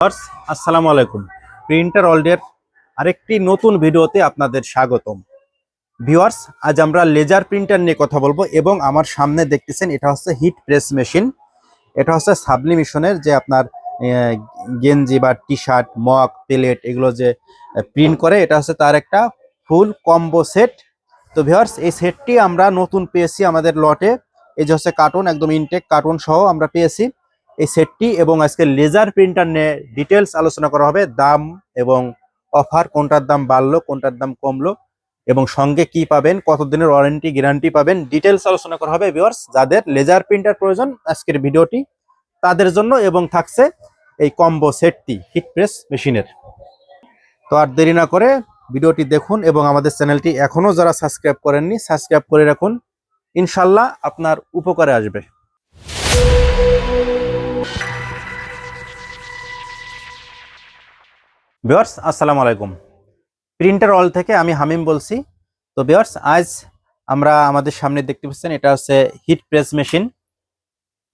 আসসালামু আলাইকুম। প্রিন্টার ওয়ার্ল্ডের আরেকটি নতুন ভিডিওতে আপনাদের স্বাগতম। ভিউয়ার্স, আজ আমরা লেজার প্রিন্টার নিয়ে কথা বলব এবং আমার সামনে দেখতেছেন এটা হচ্ছে হিট প্রেস মেশিন। এটা হচ্ছে সাবলিমিশনের যে আপনার গেঞ্জি বা টি শার্ট মগ, প্লেট এগুলো যে প্রিন্ট করে, এটা হচ্ছে তার একটা ফুল কম্বো সেট। তো ভিউয়ার্স, এই সেটটি আমরা নতুন পেয়েছি আমাদের লটে। এই যে হচ্ছে কার্টুন, একদম ইনটেক কার্টুন সহ আমরা পেয়েছি। এই সেটটি এবং আজকে লেজার প্রিন্টার নিয়ে ডিটেলস আলোচনা করা হবে, দাম এবং অফার কোনটার দাম বাড়লো, কোনটার দাম কমলো এবং সঙ্গে কি পাবেন, কতদিনের ওয়ারেন্টি গ্যারান্টি পাবেন ডিটেলস আলোচনা করা হবে ভিউয়ার্স যাদের লেজার প্রিন্টার প্রয়োজন আজকের ভিডিওটি তাদের জন্য এবং থাকছে এই কম্বো সেটটি হিট প্রেস মেশিনের তো আর দেরি না করে ভিডিওটি দেখুন এবং আমাদের চ্যানেলটি এখনও যারা সাবস্ক্রাইব করেননি সাবস্ক্রাইব করে রাখুন। ইনশাল্লাহ আপনার উপকারে আসবে। বিয়ার্স আসসালামু আলাইকুম। প্রিন্টার অল থেকে আমি হামিম বলছি। তো বিয়ার্স আজ আমরা আমাদের সামনে দেখতে পাচ্ছেন, এটা হচ্ছে heat press machine.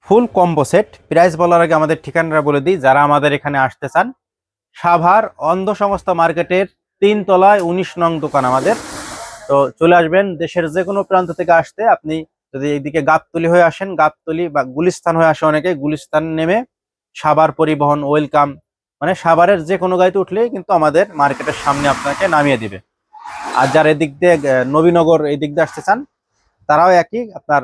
Full combo set. Price বলার আগে আমাদের ঠিকানাটা বলে দিই। যারা আমাদের এখানে আসতে চান, সাভার অন্ধ সংস্থা মার্কেটের তিন তলায় উনিশ নং দোকান আমাদের। তো চলে আসবেন দেশের যে কোনো প্রান্ত থেকে আসতে। আপনি যদি এইদিকে গাবতলি হয়ে আসেন, গাবতলি বা গুলিস্তান হয়ে আসে অনেকে গুলিস্তান নেমে সাবার পরিবহন, ওয়েলকাম মানে সাভারের যে কোনো গাড়িতে উঠলেই কিন্তু আমাদের মার্কেটের সামনে আপনাকে নামিয়ে দিবে। আর যার এদিক দিয়ে নবীনগর এই দিক দিয়ে আসতে চান, তারাও একই আপনার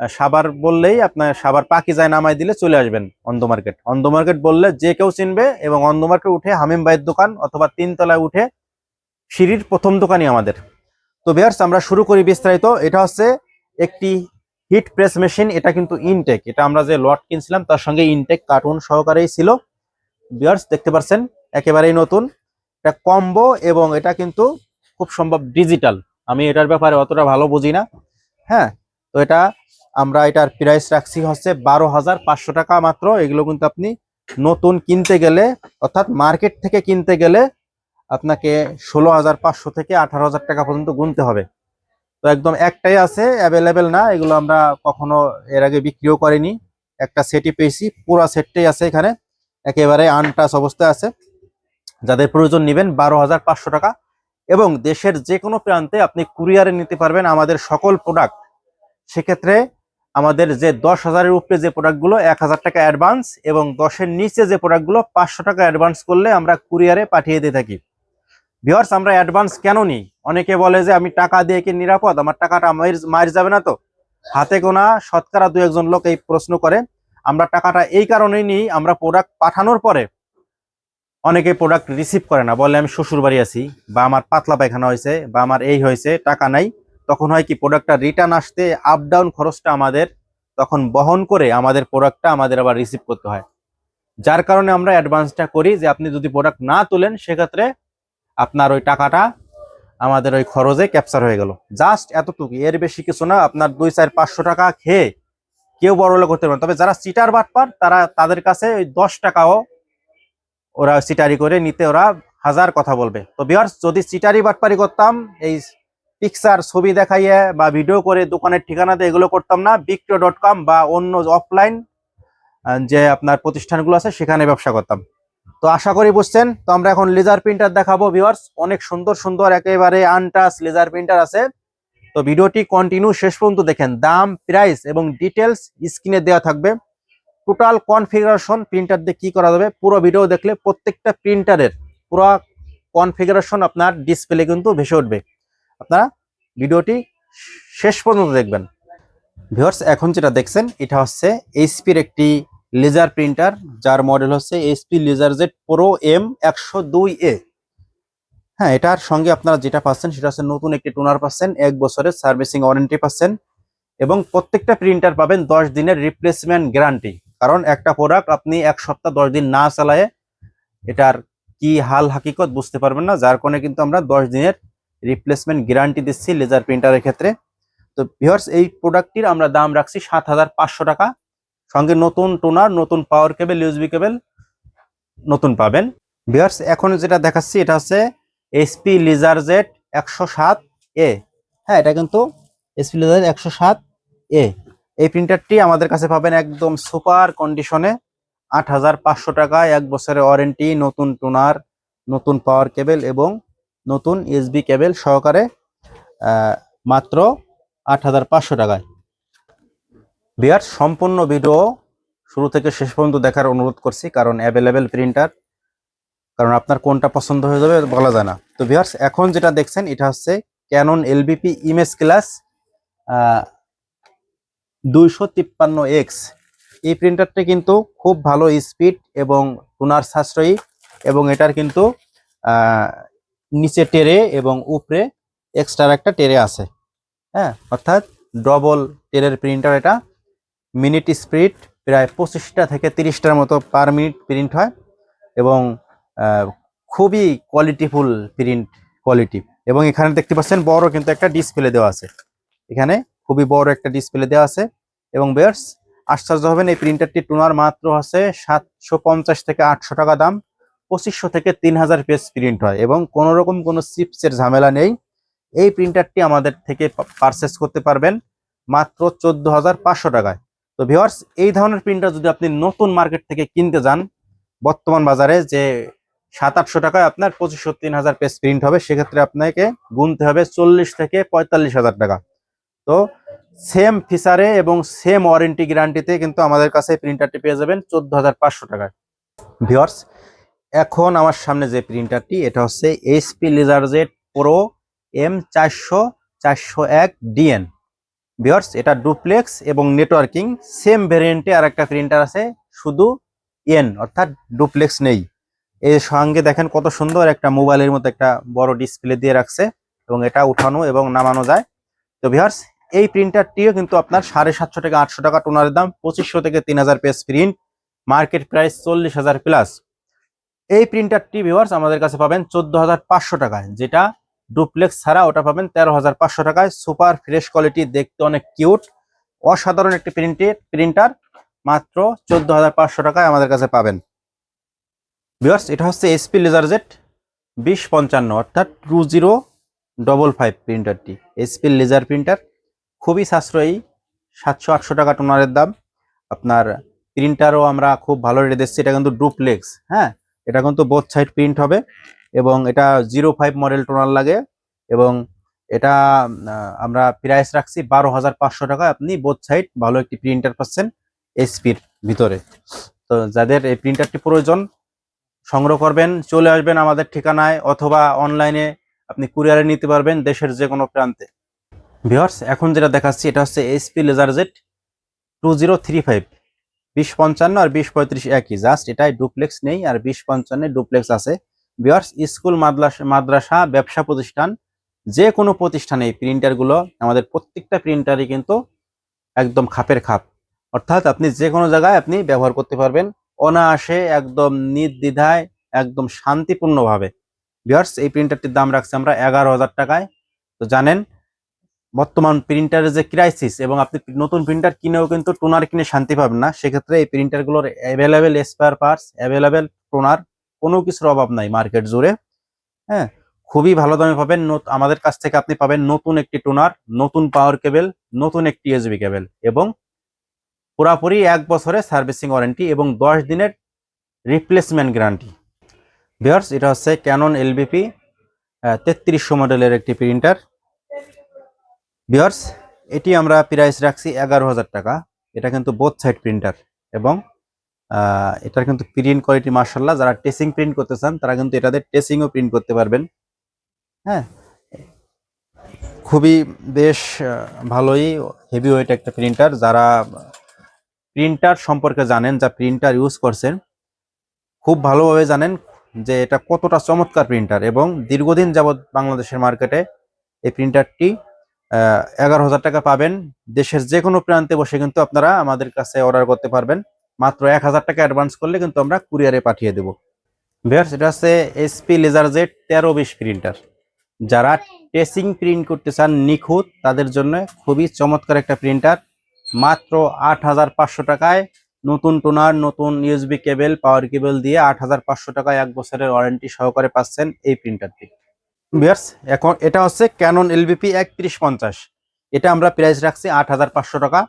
সাবার বললেই আপনার সাবার পাকি যায় নামাই দিলে চলে আসবেন অন্ধ মার্কেট। অন্ধ মার্কেট বললে যে কেউ চিনবে এবং অন্ধ মার্কেট উঠে হামিম ভাইয়ের দোকান অথবা তিনতলায় উঠে সিঁড়ির প্রথম দোকানই আমাদের। তো বিয়ার্স আমরা শুরু করি বিস্তারিত। এটা হচ্ছে একটি হিট প্রেস মেশিন এটা কিন্তু ইনটেক এটা আমরা যে লট কিনছিলাম, তার সঙ্গে ইনটেক কার্টুন সহকারেই ছিল। বিয়ার্স দেখতে পাচ্ছেন একেবারেই নতুন। এটা কম্বো এবং এটা কিন্তু খুব সম্ভব ডিজিটাল আমি এটার ব্যাপারে অতটা ভালো বুঝি না। হ্যাঁ তো এটা আমরা এটার প্রাইস রাখছি হচ্ছে বারো হাজার পাঁচশো টাকা মাত্র। এগুলো কিন্তু আপনি নতুন কিনতে গেলে, অর্থাৎ মার্কেট থেকে কিনতে গেলে আপনাকে ষোলো হাজার পাঁচশো থেকে আঠারো হাজার টাকা পর্যন্ত গুনতে হবে। তো একদম একটাই আছে অ্যাভেলেবেল না, এগুলো আমরা কখনো এর আগে বিক্রিও করিনি। একটা সেটই পেয়েছি, পুরো সেটটাই আছে এখানে, একেবারে আনটাচ অবস্থায় আছে। যাদের প্রয়োজন নেবেন বারো হাজার পাঁচশো টাকা। এবং দেশের যে কোনো প্রান্তে আপনি কুরিয়ারে নিতে পারবেন আমাদের সকল প্রোডাক্ট সেক্ষেত্রে আমাদের যে দশ হাজারের উপরে যে প্রোডাক্টগুলো এক হাজার টাকা অ্যাডভান্স এবং দশের নিচে যে প্রোডাক্টগুলো পাঁচশো টাকা অ্যাডভান্স করলে আমরা কুরিয়ারে পাঠিয়ে দিয়ে থাকি। ভিওর্স আমরা অ্যাডভান্স কেন নিই? অনেকে বলে যে, আমি টাকা দিয়ে কি নিরাপদ? আমার টাকাটা মায়ের যাবে না তো? হাতে গোনা, শতকরা দু একজন লোক এই প্রশ্ন করে। আমরা টাকাটা এই কারণেই নিই, আমরা প্রোডাক্ট পাঠানোর পরে অনেকে প্রোডাক্ট রিসিভ করে না। বলে, আমি শ্বশুর বাড়ি আছি বা আমার পাতলা পায়খানা হয়েছে বা আমার এই হয়েছে, টাকা নাই। তখন হয় কি প্রোডাক্টটা রিটার্ন আসতে আপ ডাউন খরচটা আমাদের তখন বহন করে আমাদের প্রোডাক্টটা আমাদের আবার রিসিভ করতে হয়। যার কারণে আমরা অ্যাডভান্সটা করি যে, আপনি যদি প্রোডাক্ট না তোলেন, সেক্ষেত্রে আপনার ওই টাকাটা আমাদের ওই খরচে ক্যাপচার হয়ে গেল। জাস্ট এতটুকু, এর বেশি কিছু না, আপনার দুই, চার, পাঁচশো টাকা খেয়ে কেউ বড় লোক করতে পারেন তবে যারা সিটার বাটপার, তারা তাদের কাছে ওই দশ টাকাও ওরা সিটারি করে নিতে ওরা হাজার কথা বলবে। তো বিহার যদি সিটারি বাটপারি করতাম, এই পিকচার ছবি দেখাইয়ে বা ভিডিও করে দোকানের ঠিকানাতে এগুলো করতাম না বিক্রয় ডট কম বা অন্য অফলাইন যে আপনার প্রতিষ্ঠানগুলো আছে, সেখানে ব্যবসা করতাম। তো আশা করি বুঝছেন। তো আমরা এখন লেজার প্রিন্টার দেখাবো ভিউয়ার্স অনেক সুন্দর সুন্দর, একেবারে আনটাস লেজার প্রিন্টার আছে। তো ভিডিওটি কন্টিনিউ শেষ পর্যন্ত দেখেন। দাম প্রাইস এবং ডিটেলস স্ক্রিনে দেওয়া থাকবে। টোটাল কনফিগারেশন প্রিন্টার দিয়ে কি করা যাবে? পুরো ভিডিও দেখলে প্রত্যেকটা প্রিন্টারের পুরো কনফিগারেশন আপনার ডিসপ্লে কিন্তু ভেসে উঠবে। আপনারা ভিডিওটি শেষ পর্যন্ত দেখবেন। ভিউয়ার্স এখন যেটা দেখছেন, এটা হচ্ছে এইচপির একটি লেজার প্রিন্টার যার মডেল হচ্ছে HP laser jet pro M একশো দুই এ হ্যাঁ এটার সঙ্গে আপনারা যেটা পাচ্ছেন সেটা হচ্ছে নতুন একটি টোনার পাচ্ছেন, এক বছরের সার্ভিসিং ওয়ারেন্টি পাচ্ছেন এবং প্রত্যেকটা প্রিন্টার পাবেন দশ দিনের রিপ্লেসমেন্ট গ্যারান্টি কারণ একটা প্রোডাক্ট আপনি এক সপ্তাহ, দশ দিন না চালায়ে এটার কি হাল হাকিকত বুঝতে পারবেন না, যার কারণে কিন্তু আমরা দশ দিনের রিপ্লেসমেন্ট গ্যারান্টি দিচ্ছি লেজার প্রিন্টারের ক্ষেত্রে। তো ভিউয়ার্স এই প্রোডাক্টটির আমরা দাম রাখছি সাত হাজার পাঁচশো টাকা। সঙ্গে নতুন টোনার, নতুন পাওয়ার কেবল ইউজবি কেবল নতুন পাবেন। ভিউয়ার্স এখন যেটা দেখাচ্ছি, এটা হচ্ছে এসপি লিজার জেড একশো সাত এ হ্যাঁ এটা কিন্তু এসপি লিজার একশো সাত এ এই প্রিন্টারটি আমাদের কাছে পাবেন একদম সুপার কন্ডিশনে আট হাজার পাঁচশো টাকায় এক বছরের ওয়ারেন্টি নতুন টোনার, নতুন পাওয়ার কেবল এবং নতুন এসবি কেবল সহকারে মাত্র আট হাজার পাঁচশো টাকায়। বিয়ার সম্পূর্ণ ভিডিও শুরু থেকে শেষ পর্যন্ত দেখার অনুরোধ করছি, কারণ অ্যাভেলেবেল প্রিন্টার কারণ আপনার কোনটা পছন্দ হয়ে যাবে বলা যায় না। তো ভিউয়ার্স এখন যেটা দেখছেন, এটা হচ্ছে ক্যানন এলবিপি ইমেজ ক্লাস দুইশো তিপ্পান্ন এক্স এই প্রিন্টারটা কিন্তু খুব ভালো স্পিড এবং টুনার সাশ্রয়ী এবং এটার কিন্তু নিচে টেরে এবং উপরে এক্সট্রা একটা টেরে আছে। হ্যাঁ অর্থাৎ ডবল টেরের প্রিন্টার এটা। মিনিট স্পিড প্রায় পঁচিশটা থেকে তিরিশটার মতো পার মিনিট প্রিন্ট হয় এবং খুবই কোয়ালিটিফুল প্রিন্ট কোয়ালিটি। এবং এখানে দেখতে পাচ্ছেন বড় কিন্তু একটা ডিসপ্লে দেওয়া আছে। এখানে খুবই বড় একটা ডিসপ্লে দেওয়া আছে। এবং বেয়ার্স আশ্চর্য হবেন, এই প্রিন্টারটি টুনার মাত্র আছে সাতশো পঞ্চাশ থেকে আটশো টাকা দাম। পঁচিশশো থেকে তিন হাজার পেজ প্রিন্ট হয় এবং কোনো রকম কোনো চিপসের ঝামেলা নেই। এই প্রিন্টারটি আমাদের থেকে পারচেস করতে পারবেন মাত্র চোদ্দ হাজার পাঁচশো টাকায়। তো ভিওয়ার্স এই ধরনের প্রিন্টার যদি আপনি নতুন মার্কেট থেকে কিনতে যান, বর্তমান বাজারে যে সাত আটশো টাকায় আপনার পঁচিশশো তিন হাজার পেজ প্রিন্ট হবে, সেক্ষেত্রে আপনাকে গুনতে হবে চল্লিশ থেকে পঁয়তাল্লিশ হাজার টাকা। তো সেম ফিচারে এবং সেম ওয়ারেন্টি গ্যারান্টিতে কিন্তু আমাদের কাছে প্রিন্টারটি পেয়ে যাবেন চোদ্দ হাজার পাঁচশো টাকায়। ভিওয়ার্স এখন আমার সামনে যে প্রিন্টারটি এটা হচ্ছে এইচপি লিজারজেট প্রো এম চারশো চারশো এক ডিএন ভিওয়ার্স এটা ডুপ্লেক্স এবং নেটওয়ার্কিং, সেম ভেরিয়েন্টে আর একটা প্রিন্টার আছে, শুধু এন অর্থাৎ ডুপ্লেক্স নেই। এর সঙ্গে দেখেন কত সুন্দর একটা মোবাইলের মতো একটা বড় ডিসপ্লে দিয়ে রাখছে এবং এটা উঠানো এবং নামানো যায়। তো ভিওয়ার্স এই প্রিন্টারটিও কিন্তু আপনার সাড়ে সাতশো থেকে আটশো টাকা টোনারের দাম, পঁচিশশো থেকে তিন হাজার পেজ প্রিন্ট, মার্কেট প্রাইস চল্লিশ হাজার প্লাস। এই প্রিন্টারটি ভিওয়ার্স আমাদের কাছে পাবেন চোদ্দ হাজার পাঁচশো টাকায়, যেটা ডুপ্লেক্স ছাড়া ওটা পাবেন তেরো হাজার পাঁচশো টাকায়। সুপার ফ্রেশ কোয়ালিটি, দেখতে অনেক কিউট। অসাধারণ একটি প্রিন্টের প্রিন্টার, মাত্র চোদ্দ হাজার পাঁচশো টাকায় আমাদের কাছে পাবেন। ভিওয়ার্স এটা হচ্ছে এসপি লেজারজেট বিশ পঞ্চান্ন, অর্থাৎ টু জিরো ডবল ফাইভ প্রিন্টারটি। এসপি লেজার প্রিন্টার খুবই সাশ্রয়ী, সাতশো আটশো টাকা টোনারের দাম। আপনার প্রিন্টারও আমরা খুব ভালো রেটে দিচ্ছি, এটা কিন্তু ডুপ্লেক্স হ্যাঁ? এটা কিন্তু বোথ সাইড প্রিন্ট হবে। এবং এটা জিরো ফাইভ মডেল টোনার লাগে এবং এটা আমরা প্রাইস রাখছি বারো হাজার পাঁচশো টাকা। আপনি বোথ সাইড ভালো একটি প্রিন্টার পাচ্ছেন এসপির ভিতরে। তো যাদের এই প্রিন্টারটি প্রয়োজন, সংগ্রহ করবেন, চলে আসবেন আমাদের ঠিকানায় অথবা অনলাইনে আপনি কুরিয়ারে নিতে পারবেন দেশের যে কোনো প্রান্তে। ভিওর্স এখন যেটা দেখাচ্ছি, এটা হচ্ছে HP laserjet two zero three five বিশ পঞ্চান্ন আর বিশ পঁয়ত্রিশ একই, জাস্ট এটাই ডুপ্লেক্স নেই আর বিশ পঞ্চান্নে ডুপ্লেক্স আছে। ভিওর্স স্কুল, মাদ্রাসা মাদ্রাসা, ব্যবসা প্রতিষ্ঠান, যে কোনো প্রতিষ্ঠানে এই প্রিন্টারগুলো, আমাদের প্রত্যেকটা প্রিন্টারই কিন্তু একদম খাপের খাপ। অর্থাৎ আপনি যে কোনো জায়গায় আপনি ব্যবহার করতে পারবেন, অনায়াসে, একদম নির্দ্বিধায়, একদম শান্তিপূর্ণভাবে। ভিওর্স এই প্রিন্টারটির দাম রাখছি আমরা এগারো হাজার টাকায়। তো জানেন, বর্তমান প্রিন্টারের যে ক্রাইসিস এবং আপনি নতুন প্রিন্টার কিনেও কিন্তু টোনার কিনে শান্তি পাবেন না, সেক্ষেত্রে এই প্রিন্টারগুলোর available spare parts available toner কোনো কিছুর অভাব নাই মার্কেট জুড়ে হ্যাঁ? খুবই ভালো দামে পাবেন। আমাদের কাছ থেকে আপনি পাবেন নতুন একটি টোনার নতুন পাওয়ার কেবল নতুন একটি এসবি কেবল এবং পুরাপুরি এক বছরের সার্ভিসিং ওয়ারেন্টি এবং দশ দিনের রিপ্লেসমেন্ট গ্যারান্টি ভিওর্স এটা হচ্ছে ক্যানন এলবিপি তেত্রিশশো মডেলের একটি প্রিন্টার ভিওর্স এটি আমরা প্রাইস রাখছি এগারো হাজার টাকা। এটা কিন্তু বোথ সাইড প্রিন্টার এবং এটার কিন্তু প্রিন্ট কোয়ালিটি মার্শাল্লাহ যারা টেসিং প্রিন্ট করতে চান, তারা কিন্তু এটাতে টেসিংও প্রিন্ট করতে পারবেন। হ্যাঁ? খুবই বেশ ভালোই হেভি ওয়েট একটা প্রিন্টার যারা প্রিন্টার সম্পর্কে জানেন, যা প্রিন্টার ইউজ করছেন, খুব ভালোভাবে জানেন যে এটা কতটা চমৎকার প্রিন্টার এবং দীর্ঘদিন যাবৎ বাংলাদেশের মার্কেটে এই প্রিন্টারটি এগারো হাজার টাকা পাবেন। দেশের যে কোনো প্রান্তে বসে কিন্তু আপনারা আমাদের কাছে অর্ডার করতে পারবেন। মাত্র এক হাজার টাকা অ্যাডভান্স করলে কিন্তু আমরা কুরিয়ারে পাঠিয়ে দেবো। ভিউয়ার্স, এটা হচ্ছে এসপি লেজার জেড তেরো বিশ প্রিন্টার যারা টেসিং প্রিন্ট করতে চান নিখুঁত, তাদের জন্য খুবই চমৎকার একটা প্রিন্টার মাত্র আট হাজার পাঁচশো টাকায় নতুন টোনার নতুন ইউএসবি কেবল পাওয়ার কেবল দিয়ে আট হাজার পাঁচশো টাকায় এক বছরের ওয়ারেন্টি সহকারে পাচ্ছেন এই প্রিন্টারটি বিয়ার্স এখন এটা হচ্ছে ক্যানন এলবিপি একত্রিশ পঞ্চাশ। এটা আমরা প্রাইস রাখছি আট হাজার পাঁচশো টাকা।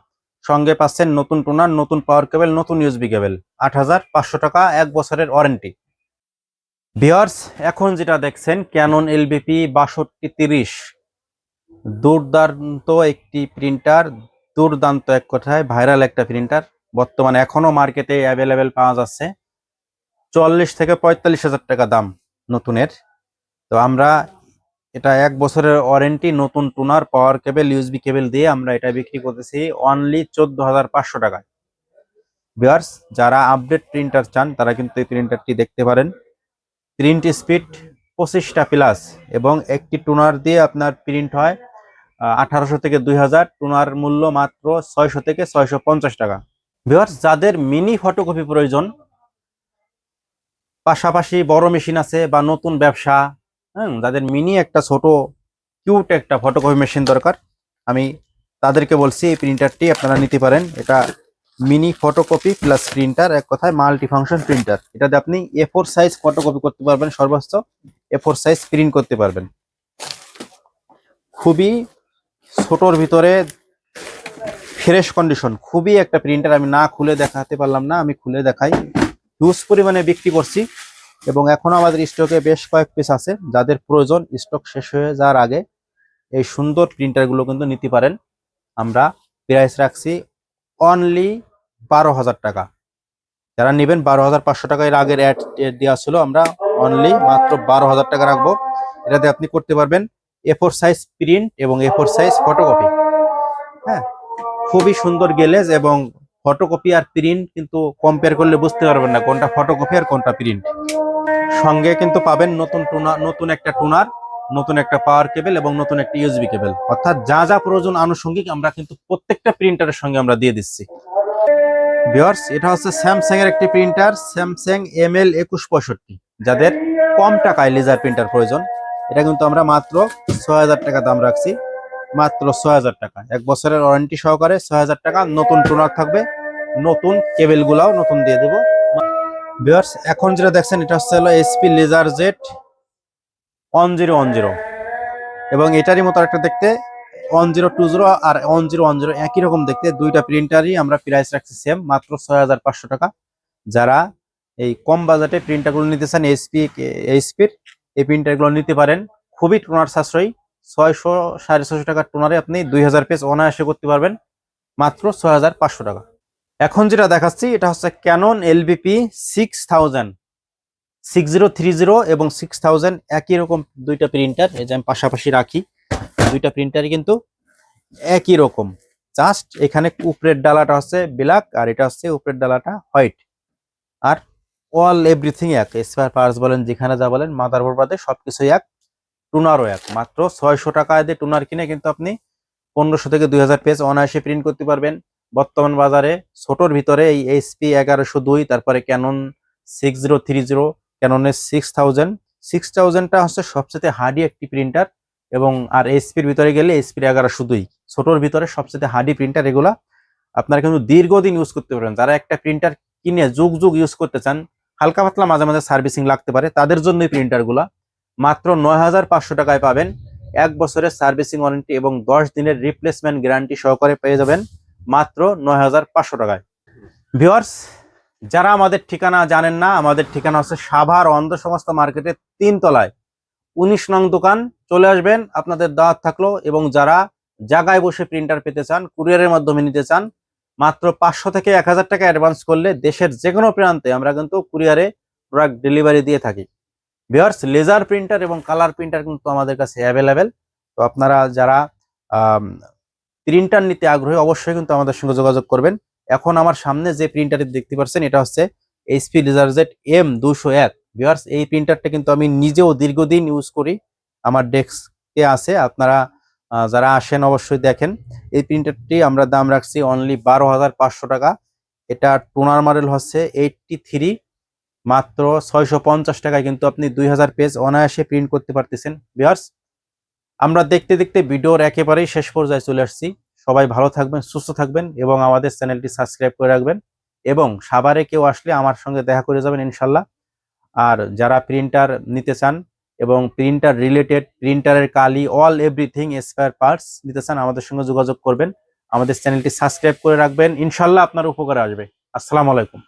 সঙ্গে পাচ্ছেন নতুন টোনার নতুন পাওয়ার কেবল নতুন ইউজবি কেবল আট হাজার পাঁচশো টাকা, এক বছরের ওয়ারেন্টি ভিওর্স এখন যেটা দেখছেন ক্যানন এলবিপি বাষট্টি তিরিশ। দুর্দান্ত একটি প্রিন্টার দুর্দান্ত এক কথায় ভাইরাল একটা প্রিন্টার বর্তমানে এখনও মার্কেটে অ্যাভেলেবেল পাওয়া যাচ্ছে। চল্লিশ থেকে পঁয়তাল্লিশ হাজার টাকা দাম নতুনের। তো আমরা এটা এক বছরের ওয়ারেন্টি নতুন টুনার পাওয়ার কেবল ইউএসবি কেবল দিয়ে আমরা এটা বিক্রি করতেছি অনলি চোদ্দ হাজার পাঁচশো টাকায়। বিয়ার্স যারা আপডেট প্রিন্টার চান, তারা কিন্তু এই প্রিন্টারটি দেখতে পারেন। প্রিন্ট স্পিড পঁচিশটা প্লাস এবং একটি টুনার দিয়ে আপনার প্রিন্ট হয় আঠারোশো থেকে দুই হাজার টুনার মূল্য মাত্র ছয়শো থেকে ছয়শো পঞ্চাশ টাকা। ভিওয়ার্স যাদের মিনি ফটোকপি প্রয়োজন, পাশাপাশি বড় মেশিন আছে বা নতুন ব্যবসা হ্যাঁ যাদের মিনি একটা ছোট কিউট একটা ফটোকপি মেশিন দরকার, আমি তাদেরকে বলছি এই প্রিন্টারটি আপনারা নিতে পারেন। এটা মিনি ফটোকপি প্লাস প্রিন্টার এক কথায় মাল্টি ফাংশন প্রিন্টার এটাতে আপনি এ ফোর সাইজ ফটোকপি করতে পারবেন, সর্বোচ্চ এ ফোর সাইজ প্রিন্ট করতে পারবেন। খুবই ছোটর ভিতরে ফ্রেশ কন্ডিশন খুবই একটা প্রিন্টার আমি না খুলে দেখাতে পারলাম না, আমি খুলে দেখাই। হিউজ পরিমাণে বিক্রি করছি। এবং এখনও আমাদের স্টকে বেশ কয়েক পিস আছে, যাদের প্রয়োজন স্টক শেষ হয়ে যাওয়ার আগে এই সুন্দর প্রিন্টারগুলো কিন্তু নিতে পারেন। আমরা প্রাইস রাখছি অনলি বারো হাজার টাকা। যারা নেবেন বারো হাজার পাঁচশো টাকা, এর আগের অ্যাড দেওয়া ছিল, আমরা অনলি মাত্র বারো হাজার টাকা রাখব। এটাতে আপনি করতে পারবেন এ ফোর সাইজ প্রিন্ট এবং এ ফোর সাইজ ফটোকপি হ্যাঁ খুবই সুন্দর গেলেজ এবং ফটোকপি আর প্রিন্ট কিন্তু কম্পেয়ার করলে বুঝতে পারবেন না কোনটা ফটোকপি আর কোনটা প্রিন্ট সঙ্গে কিন্তু পাবেন নতুন টুনার নতুন একটা টুনার নতুন একটা পাওয়ার কেবল এবং নতুন একটা ইউএসবি কেবল অর্থাৎ যা যা প্রয়োজন আনুষঙ্গিক আমরা কিন্তু প্রত্যেকটা প্রিন্টারের সঙ্গে আমরা দিয়ে দিচ্ছি। ভিওর্স এটা হচ্ছে স্যামসাং এর একটি প্রিন্টার স্যামসাং এম এল একুশ পঁয়ষট্টি, যাদের কম টাকায় লেজার প্রিন্টার প্রয়োজন। এটা কিন্তু আমরা মাত্র ছয় হাজার টাকা দাম রাখছি। মাত্র ছয় হাজার টাকা। এক বছরের ওয়ারেন্টি সহকারে ছয় হাজার টাকা নতুন টোনার থাকবে। নতুন কেবল গুলাও নতুন দিয়ে দেবো। ভিওর্স এখন যেটা দেখছেন, এটা হচ্ছে হলো SP laser jet one zero one zero এবং এটারই মতো একটা দেখতে ওয়ান জিরো টু জিরো আর ওয়ান জিরো ওয়ান জিরো একই রকম দেখতে, দুইটা প্রিন্টারই আমরা প্রাইস রাখছি সেম মাত্র ছয় হাজার পাঁচশো টাকা। যারা এই কম বাজেটে প্রিন্টারগুলো নিতে চান এসপি এইচপির এই প্রিন্টারগুলো নিতে পারেন। খুবই টোনার সাশ্রয়ী, ছয়শো সাড়ে ছয়শো টাকার টোনারে আপনি দুই হাজার পেজ অনায়াসে করতে পারবেন, মাত্র ছয় হাজার পাঁচশো টাকা। এখন যেটা দেখাচ্ছি, এটা হচ্ছে Canon LBP six thousand six zero three zero এবং সিক্স থাউজেন্ড একই রকম দুইটা প্রিন্টার এই যে আমি পাশাপাশি রাখি, দুইটা প্রিন্টারই কিন্তু একই রকম। জাস্ট এখানে উপরের ডালাটা হচ্ছে ব্ল্যাক আর এটা হচ্ছে উপরের ডালাটা হোয়াইট আর অল এভরিথিং এক স্পেয়ার পার্টস বলেন, যেখানে যা বলেন মাদারবোর্ড বাদে সব কিছুই এক টুনারও এক। মাত্র ছয়শো টাকা দিয়ে টুনার কিনে কিন্তু আপনি পনেরোশো থেকে দুই হাজার পেজ অনায়াসে প্রিন্ট করতে পারবেন। বর্তমান বাজারে ছোটোর ভিতরে এই এইচপি এগারোশো দুই, তারপরে Canon six zero three zero ক্যাননের six thousand six থাউজেন্ডটা হচ্ছে সবচেয়ে হার্ডি একটি প্রিন্টার এবং আর এইচপির ভিতরে গেলে এইচপির এগারোশো দুই। ছোটোর ভিতরে সবচেয়ে হার্ডি প্রিন্টার এগুলা। আপনারা কিন্তু দীর্ঘদিন ইউজ করতে পারবেন। যারা একটা প্রিন্টার কিনে যুগ যুগ ইউজ করতে চান, হালকা পাতলা মাঝে মাঝে সার্ভিসিং লাগতে পারে, তাদের জন্য এই প্রিন্টারগুলা মাত্র নয় হাজার পাঁচশো টাকায় পাবেন। এক বছরের সার্ভিসিং ওয়ারেন্টি এবং দশ দিনের রিপ্লেসমেন্ট গ্যারান্টি সহকারে পেয়ে যাবেন। মাত্র নয় হাজার পাঁচশো টাকায়। ভিওয়ার্স যারা আমাদের ঠিকানা জানেন না, আমাদের ঠিকানা হচ্ছে সাভার অন্ধ সমস্ত মার্কেটের তিন তলায়। উনিশ নং দোকান, চলে আসবেন, আপনাদের দাওয়াত থাকল এবং যারা জায়গায় বসে প্রিন্টার পেতে চান, কুরিয়ারের মাধ্যমে নিতে চান, মাত্র পাঁচশো থেকে এক হাজার টাকা অ্যাডভান্স করলে দেশের যে কোনো প্রান্তে আমরা কিন্তু কুরিয়ারে প্রোডাক্ট ডেলিভারি দিয়ে থাকি। ভিওয়ার্স লেজার প্রিন্টার এবং কালার প্রিন্টার কিন্তু আমাদের কাছে অ্যাভেলেবেল তো আপনারা যারা প্রিন্টার নিতে আগ্রহী অবশ্যই কিন্তু আমাদের সঙ্গে যোগাযোগ করবেন। এখন আমার সামনে যে প্রিন্টারটি দেখতে পাচ্ছেন, এটা হচ্ছে এইচপি লেজার জেট এম দুশো এক। ভিওয়ার্স এই প্রিন্টারটা কিন্তু আমি নিজেও দীর্ঘদিন ইউজ করি। আমার ডেস্কে আছে, আপনারা যারা আসেন অবশ্যই দেখেন। এই প্রিন্টারটি আমরা দাম রাখছি অনলি বারো হাজার পাঁচশো টাকা। এটা টোনার মডেল হচ্ছে এইটটি থ্রি মাত্র ছয়শো পঞ্চাশ টাকায় কিন্তু আপনি দুই হাজার পেজ অনায়াসে প্রিন্ট করতে পারতেছেন। ভিওয়ার্স আমরা দেখতে দেখতে ভিডিওর একেবারেই শেষ পর্যায়ে চলে আসছি। সবাই ভালো থাকবেন, সুস্থ থাকবেন এবং আমাদের চ্যানেলটি সাবস্ক্রাইব করে রাখবেন এবং সাভারে কেউ আসলে আমার সঙ্গে দেখা করে যাবেন ইনশাল্লাহ। আর যারা প্রিন্টার নিতে চান এবং প্রিন্টার রিলেটেড, প্রিন্টারের কালি, অল এভরিথিং স্পেয়ার পার্টস নিতে চান আমাদের সঙ্গে যোগাযোগ করবেন। আমাদের চ্যানেলটি সাবস্ক্রাইব করে রাখবেন। ইনশাল্লাহ আপনার উপকারে আসবে। আসসালামু আলাইকুম।